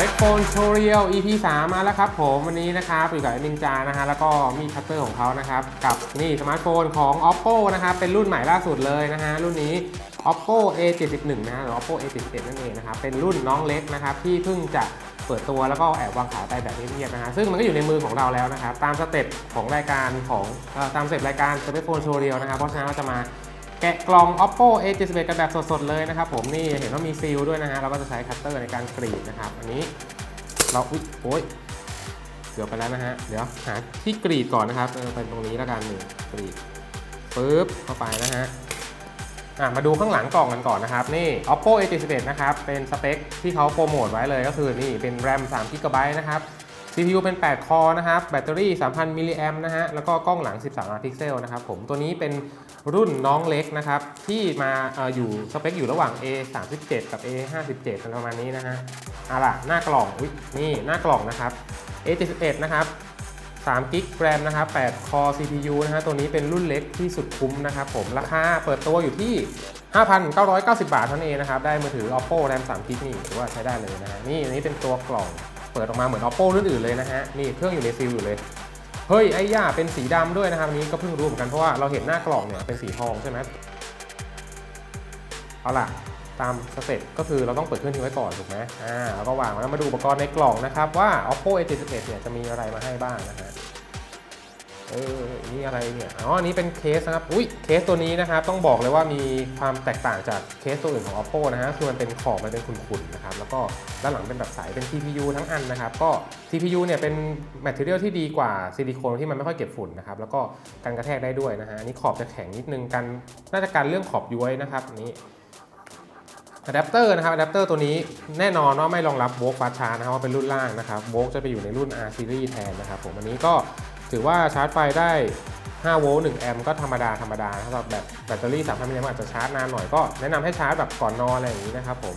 เ e กโฟนโชเรียล EP 3 มาแล้วครับผมวันนี้นะครับอยู่กับนินจานะฮะแล้วก็มีคัตเตอร์ของเขานะครับ กับนี่สมาร์ทโฟนของ Oppo นะครับเป็นรุ่นใหม่ล่าสุดเลยนะฮะรุ่นนี้ Oppo A71 นะฮะหรือ Oppo A71 นั่นเองนะครับเป็นรุ่นน้องเล็กนะครับที่เพิ่งจะเปิดตัวแล้วก็แอบวางขายไปแบบเงียบๆนะฮะซึ่งมันก็อยู่ในมือของเราแล้วนะครับตามสเต็ปของรายการของตามสเต็ปรายการ s m a r t p h o n e Showreel นะครับเพราะฉะนั้นเราจะมา แกะกล่อง Oppo A71 กันแบบสดๆเลยนะครับผมนี่เห็นว่ามีซีลด้วยนะฮะเราก็จะใช้คัตเตอร์ในการกรีดนะครับ อันนี้เราอุ๊ยโอ้ยเกือบไปแล้วนะฮะเดี๋ยวหาที่กรีดก่อนนะครับเออเป็นตรงนี้แล้วกันนี่กรีดปึ๊บเข้าไปนะฮะอะมาดูข้างหลังกล่องกันก่อนนะครับ นี่ Oppo A71 นะครับ เป็นสเปคที่เขาโปรโมทไว้เลยก็คือนี่เป็น RAM 3 GB นะครับ CPU เป็น 8 คอนะครับ แบตเตอรี่ 3,000 มิลลิแอมนะฮะ แล้วก็กล้องหลัง 13 ล้านพิกเซลนะครับผม ตัวนี้เป็นรุ่นน้องเล็กนะครับ ที่มาออยู่สเปคอยู่ระหว่าง A 3 7กับ A 5 7ประมาณนี้นะฮะเอาล่ะ หน้ากล่อง อุ๊ย นี่ หน้ากล่องนะครับ A 71นะครับ3กิกแรมนะครับ 8 คอ CPU นะฮะ ตัวนี้เป็นรุ่นเล็กที่สุดคุ้มนะครับผม ราคาเปิดตัวอยู่ที่ 5,990 บาทเท่านั้นเองนะครับ ได้มือถือ Oppo RAM 3กิกนี่ถือว่าใช้ได้เลยนะฮะ นี่อันนี้เป็นตัวกล่อง ปิดออกมาเหมือน oppo รุ่นอื่นเลยนะฮะนี่เครื่องอยู่ในซีลอยู่เลยเฮ้ยไอ้ย่าเป็นสีดำด้วยนะครับอันนี้ก็เพิ่งรู้เหมือนกันเพราะว่าเราเห็นหน้ากล่องเนี่ยเป็นสีทองใช่ไหมเอาล่ะตามสเต็ปก็คือเราต้องเปิดเครื่องทิ้งไว้ก่อนถูกไหมอ่าแล้วก็วางแล้วมาดูอุปกรณ์ในกล่องนะครับว่า oppo a71 เนี่ยจะมีอะไรมาให้บ้างนะฮะ เออนี่อะไรเนี่ยอ๋ออันนี้เป็นเคสนะครับอุ้ยเคสตัวนี้นะครับต้องบอกเลยว่ามีความแตกต่างจากเคสตัวอื่นของ oppo นะฮะคือมันเป็นขอบมันเป็นขุ่นๆนะครับแล้วก็ด้านหลังเป็นแบบใสเป็น TPU ทั้งอันนะครับก็ TPU เนี่ยเป็น material ที่ดีกว่าซิลิโคนที่มันไม่ค่อยเก็บฝุ่นนะครับแล้วก็กันกระแทกได้ด้วยนะฮะอันนี้ขอบจะแข็งนิดนึงกันน่าจะกันเรื่องขอบย้วยนะครับนี้อะแดปเตอร์นะครับอะแดปเตอร์ตัวนี้แน่นอนว่าไม่รองรับโวลต์ฟาชานะครับว่าเป็นรุ่นล่างนะครับโวลต์จะไปอยู่ในรุ่น R series แทนนะครับผมอันนี้ก็ ถือว่าชาร์จไฟได้5โวลต์1แอมป์ก็ธรรมดาธรรมดาสำหรับแบบแบตเตอรี่3,000มิลลิแอมป์อาจจะชาร์จนานหน่อยก็แนะนำให้ชาร์จแบบก่อนนอนอะไรอย่างนี้นะครับผม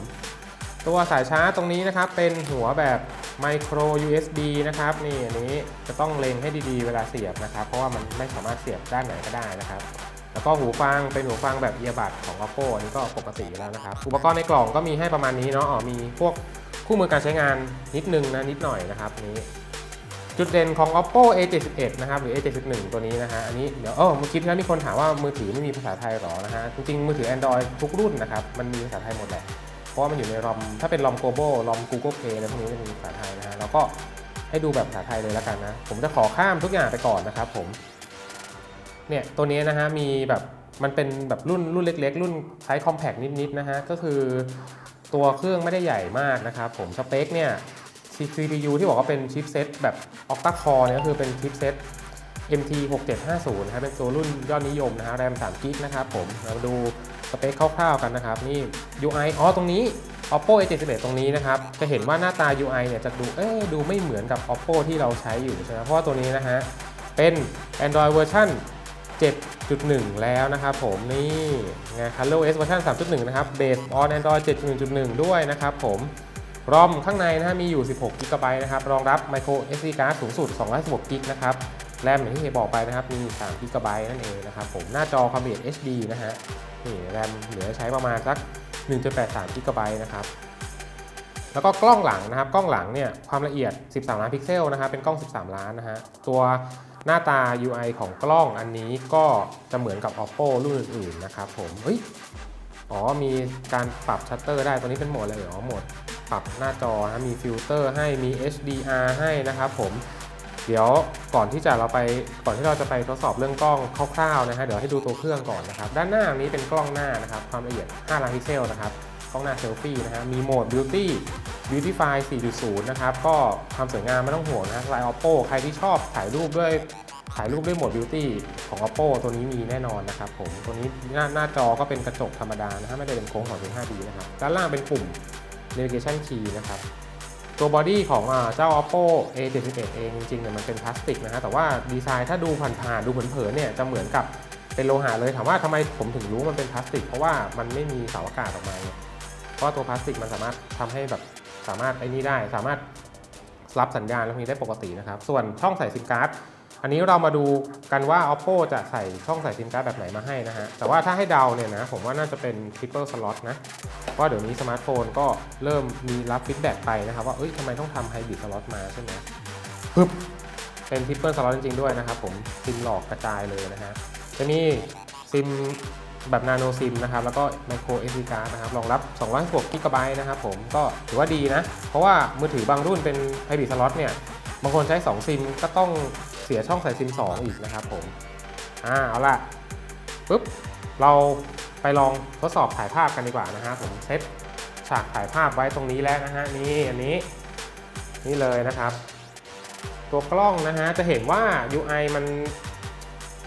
ตัวสายชาร์จตรงนี้นะครับเป็นหัวแบบ micro USB นะครับนี่อันนี้จะต้องเล็งให้ดีๆเวลาเสียบนะครับ เพราะว่ามันไม่สามารถเสียบด้านไหนก็ได้นะครับ แล้วก็หูฟังเป็นหูฟังแบบเอียบัดของ Oppo อันนี้ก็ปกติแล้วนะครับ อุปกรณ์ในกล่องก็มีให้ประมาณนี้เนาะอ๋อมีพวกคู่มือการใช้งานนิดนึงนะนิดหน่อยนะครับนี้ จุดเด่นของ Oppo A71 นะครับหรือ A71 ตัวนี้นะฮะอันนี้เดี๋ยวเออเมื่อกี้แล้วมีคนถามว่ามือถือไม่มีภาษาไทยหรอนะฮะจริงๆมือถือ Android ทุกรุ่นนะครับมันมีภาษาไทยหมดแหละเพราะว่ามันอยู่ในรอมถ้าเป็นรอม global รอม Google Play อะไรพวกนี้จะมีภาษาไทยนะฮะแล้วก็ให้ดูแบบภาษาไทยเลยแล้วกันนะ ผมจะขอข้ามทุกอย่างไปก่อนนะครับผมเนี่ยตัวนี้นะฮะมีแบบมันเป็นแบบรุ่นรุ่นเล็ก ๆ รุ่นไซส์คอมแพคนิดๆนะฮะก็คือตัวเครื่องไม่ได้ใหญ่มากนะครับผมสเปคเนี่ย CPU ที่บอกว่าเป็นชิปเซตแบบ Octa Core เนี่ยก็คือเป็นชิปเซต MT 6750นะครับเป็นตัวรุ่นยอดนิยมนะฮะแรม3 g b นะครับผมเรามาดูสเปคคร่าวๆกันนะครับ นี่ UI อ๋อตรงนี้ Oppo A71 ตรงนี้นะครับ จะเห็นว่าหน้าตา UI เนี่ยจะดูเอ๊ดูไม่เหมือนกับ Oppo ที่เราใช้อยู่ใช่ไหมเพราะว่าตัวนี้นะฮะ เป็น Android เวอร์ชัน7.1 แล้วนะครับผมนี่ไง ColorOS เวอร์ชัน3.1 นะครับ Based on Android 7.1.1 ด้วยนะครับผม รอมข้างในนะฮะมีอยู่ 16 g b นะครับ รองรับ micro SD card สูงสุด216 g b นะครับ แรมอย่างที่เฮบอกไปนะครับ มี 3 g b นั่นเองนะครับผม หน้าจอความละเอียด HD นะฮะ นี่แรมเหลือใช้ประมาณสัก 1.83 g b นะครับ แล้วก็กล้องหลังนะครับ กล้องหลังเนี่ยความละเอียด 13 ล้านพิกเซลนะครับ เป็นกล้อง 13 ล้านนะฮะ ตัวหน้าตา UI ของกล้องอันนี้ก็จะเหมือนกับ Oppo รุ่นอื่นๆนะครับผม เฮ้ย อ๋อ มีการปรับชัตเตอร์ได้ ตัวนี้เป็นโหมดอะไรอ๋อโหมด ปรับหน้าจอนะมีฟิลเตอร์ให้มี HDR ให้นะครับผมเดี๋ยวก่อนที่จะเราไปก่อนที่เราจะไปทดสอบเรื่องกล้องคร่าวๆนะฮะเดี๋ยวให้ดูตัวเครื่องก่อนนะครับ ด้านหน้านี้เป็นกล้องหน้านะครับ ความละเอียด 5 ล้านพิกเซลนะครับกล้องหน้าเซลฟี่นะฮะมีโหมด Beauty Beautify 4.0 นะครับ ก็ความสวยงามไม่ต้องห่วงนะลาย Oppo ใครที่ชอบถ่ายรูปด้วยถ่ายรูปด้วยโหมด Beauty ของ Oppo ตัวนี้มีแน่นอนนะครับผมตัวนี้หน้าหน้าจอก็เป็นกระจกธรรมดานะฮะไม่ได้เป็นโค้งของ 5D นะครับด้านล่างเป็นปุ่ม Navigation Key นะครับตัวบอดี้ของเจ้า Oppo A71 เองจริงๆเนี่ยมันเป็นพลาสติกนะฮะแต่ว่าดีไซน์ถ้าดูผ่านๆดูเผินๆเนี่ยจะเหมือนกับเป็นโลหะเลยถามว่าทำไมผมถึงรู้มันเป็นพลาสติก เพราะว่ามันไม่มีเสาอากาศออกมาเนี่ยเพราะว่าตัวพลาสติกมันสามารถทำให้แบบสามารถไอ้นี่ได้ สามารถรับสัญญาณแล้วพวกนี้ได้ปกตินะครับ ส่วนช่องใส่ซิมการ์ด อันนี้เรามาดูกันว่า oppo จะใส่ช่องใส่ซิมการ์ดแบบไหนมาให้นะฮะ แต่ว่าถ้าให้เดาเนี่ยนะ ผมว่าน่าจะเป็น triple slot นะเพราะเดี๋ยวนี้สมาร์ทโฟนก็เริ่มมีรับฟีดแบ็กไปนะครับ ว่าเอ้ยทำไมต้องทำไฮบริดสล็อตมาใช่ไหมปึ๊บเป็น triple slot จริงๆด้วยนะครับผมซิมหลอกกระจายเลยนะฮะ จะมีซิมแบบนาโนซิมนะครับ แล้วก็ micro SD card นะครับ รองรับ256 g b นะครับผมก็ถือว่าดีนะ เพราะว่ามือถือบางรุ่นเป็นไฮบริดสล็อตเนี่ยบางคนใช้ 2 ซิมก็ต้อง เสียช่องใส่ซิม 2 อีกนะครับผมอ่าเอาล่ะปุ๊บเราไปลองทดสอบถ่ายภาพกันดีกว่านะฮะผมเซตฉากถ่ายภาพไว้ตรงนี้แล้วนะฮะนี่อันนี้นี่เลยนะครับ ตัวกล้องนะฮะจะเห็นว่า UI มัน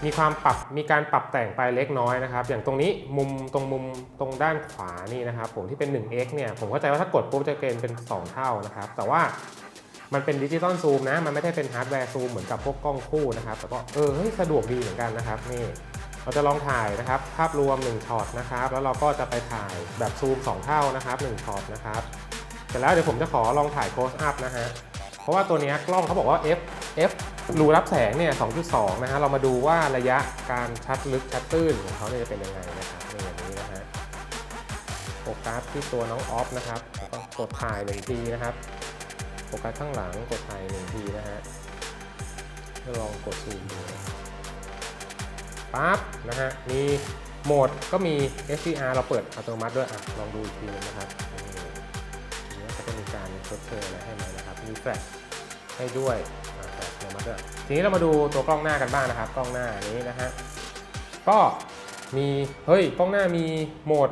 มีความปรับมีการปรับแต่งไปเล็กน้อยนะครับ อย่างตรงนี้มุมตรงมุมตรงด้านขวานี่นะครับ ผมที่เป็น 1x เนี่ยผมเข้าใจว่าถ้ากดปุ๊บจะเกณฑ์เป็น 2 เท่านะครับ แต่ว่า มันเป็นดิจิตอลซูมนะ มันไม่ได้เป็นฮาร์ดแวร์ซูมเหมือนกับพวกกล้องคู่นะครับแต่ก็เออเฮ้ยสะดวกดีเหมือนกันนะครับนี่เราจะลองถ่ายนะครับ ภาพรวม1ช็อตนะครับ แล้วเราก็จะไปถ่ายแบบซูม 2 เท่านะครับ1ช็อตนะครับเสร็จแล้วเดี๋ยวผมจะขอลองถ่าย close up นะฮะเพราะว่าตัวนี้กล้องเขาบอกว่า f f รูรับแสงเนี่ย 2.2 นะฮะ เรามาดูว่าระยะการชัดลึกชัดตื้นของเขาเนี่ยจะเป็นยังไงนะครับนี่อย่างนี้นะฮะโฟกัสที่ตัวน้องออฟนะครับแล้วก็กดถ่ายหนึ่งทีนะครับ โฟกัสข้างหลังกดถ่ายหนึ่งทีนะฮะล้วลองกดซูมดูปั๊บนะฮะ มีโหมดก็มี SDR เราเปิดอัตโนมัติด้วยอะลองดูอีกทีนึงนะครับนี่นี่ก็จะมีการชดเชยอะไรให้ไหมนะครับ มีแฟลชให้ด้วยอะแฟลชอัตโนมัติด้วยทีนี้เรามาดูตัวกล้องหน้ากันบ้างนะครับ กล้องหน้านี้นะฮะ ก็มี เฮ้ย กล้องหน้ามีโหมด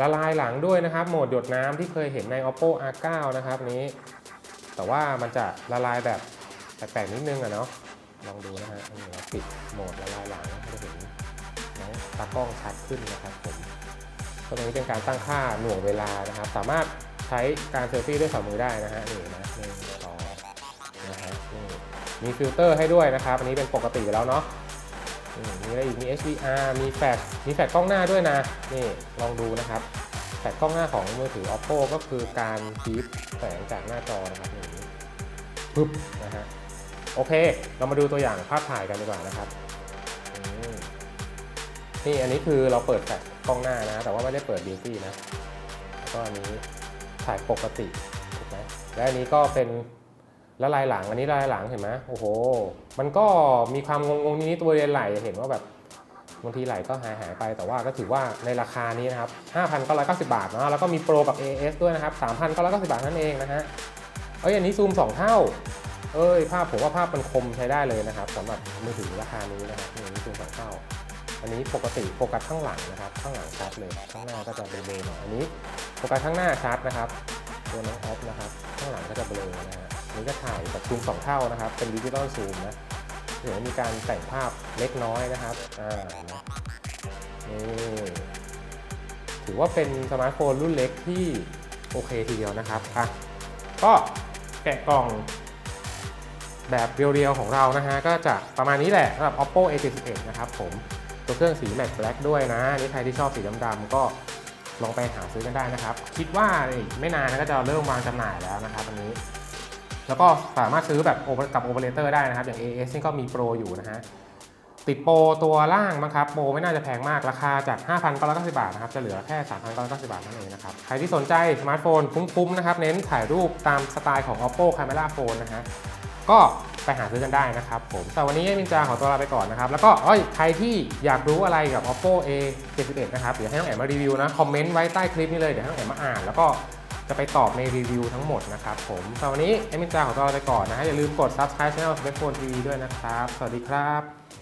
ละลายหลังด้วยนะครับ โหมดหยดน้ำที่เคยเห็นใน oppo r9 นะครับนี้ แต่ว่ามันจะละลายแบบแปลกๆนิดนึงอะเนาะลองดูนะฮะนี่เราปิดโหมดละลายหลังก็จะเห็นน้องตากล้องชัดขึ้นนะครับผมตรงนี้เป็นการตั้งค่าหน่วงเวลานะครับ สามารถใช้การเซลฟี่ด้วยฝ่ามือได้นะฮะนี่นะหนึ่งสองนะฮะนี่มีฟิลเตอร์ให้ด้วยนะครับ อันนี้เป็นปกติอยู่แล้วเนาะมีอะไรอีกมี HDR มีแฟลชมีแฟลชกล้องหน้าด้วยนะนี่ลองดูนะครับ แฟลชกล้องหน้าของมือถือ oppo ก็คือการคีบแสงจากหน้าจอนะครับอย่างนี้ปึ๊บนะฮะโอเค เรามาดูตัวอย่างภาพถ่ายกันดีกว่านะครับนี่อันนี้คือเราเปิดแฟลชกล้องหน้านะ แต่ว่าไม่ได้เปิด beauty นะก็อันนี้ถ่ายปกติถูกไหมและอันนี้ก็เป็นแล้วลายหลังอันนี้ลายหลังเห็นไหมโอ้โห มันก็มีความงงๆนิดๆตัวเรียนไหลเห็นว่าแบบ บางทีไหลก็หายหายไปแต่ว่าก็ถือว่าในราคานี้นะครับ5,990 บาทเนาะแล้วก็มีโปรกับ AS ด้วยนะครับ3,990 บาทนั่นเองนะฮะเอ้ยอันนี้ซูม 2 เท่า เอ้ยภาพผมว่าภาพมันคมใช้ได้เลยนะครับสำหรับมือถือราคานี้นะครับนี่อันนี้ซูม 2 เท่า อันนี้ปกติโฟกัสข้างหลังนะครับข้างหลังชัดเลยข้างหน้าก็จะเบลอหน่อยอันนี้โฟกัสข้างหน้าชัดนะครับตัวน้องออฟนะครับข้างหลังก็จะเบลอนะฮะนี้ก็ถ่ายแบบซูมสองเท่านะครับเป็นดิจิตอลซูมนะ เดี๋ยวมีการแต่งภาพเล็กน้อยนะครับอ่านะนี่ถือว่าเป็นสมาร์ทโฟนรุ่นเล็กที่โอเคทีเดียวนะครับอะก็แกะกล่องแบบเรียวๆของเรานะฮะก็จะประมาณนี้แหละสำหรับ oppo a71 นะครับผมตัวเครื่องสีแมตต์แบล็กด้วยนะนี่ใครที่ชอบสีดำๆก็ลองไปหาซื้อกันได้นะครับ คิดว่าอีกไม่นานก็จะเริ่มวางจำหน่ายแล้วนะครับอันนี้ แล้วก็สามารถซื้อแบบกับโอเปอเรเตอร์ได้นะครับ อย่าง AS นี่ก็มีโปรอยู่นะฮะ ติดโปรตัวล่างมั้งครับ โปรไม่น่าจะแพงมาก ราคาจาก 5,990 บาทนะครับ จะเหลือแค่ 3,990 บาทนั่นเองนะครับ ใครที่สนใจสมาร์ทโฟนคุ้มๆนะครับ เน้นถ่ายรูปตามสไตล์ของ oppo camera phone นะฮะ ก็ไปหาซื้อกันได้นะครับผมแต่วันนี้มินจาขอตัวลาไปก่อนนะครับ แล้วก็เอ้ใครที่อยากรู้อะไรกับ oppo a 71นะครับ เดี๋ยวให้น้องแอมมารีวิวนะ คอมเมนต์ไว้ใต้คลิปนี้เลย เดี๋ยวให้น้องแอมมาอ่าน แล้วก็ จะไปตอบในรีวิวทั้งหมดนะครับผมสำหรับวันนี้เอมินจาของเราไปก่อนนะฮะอย่าลืมกด subscribe channel Smartphone TV ด้วยนะครับ สวัสดีครับ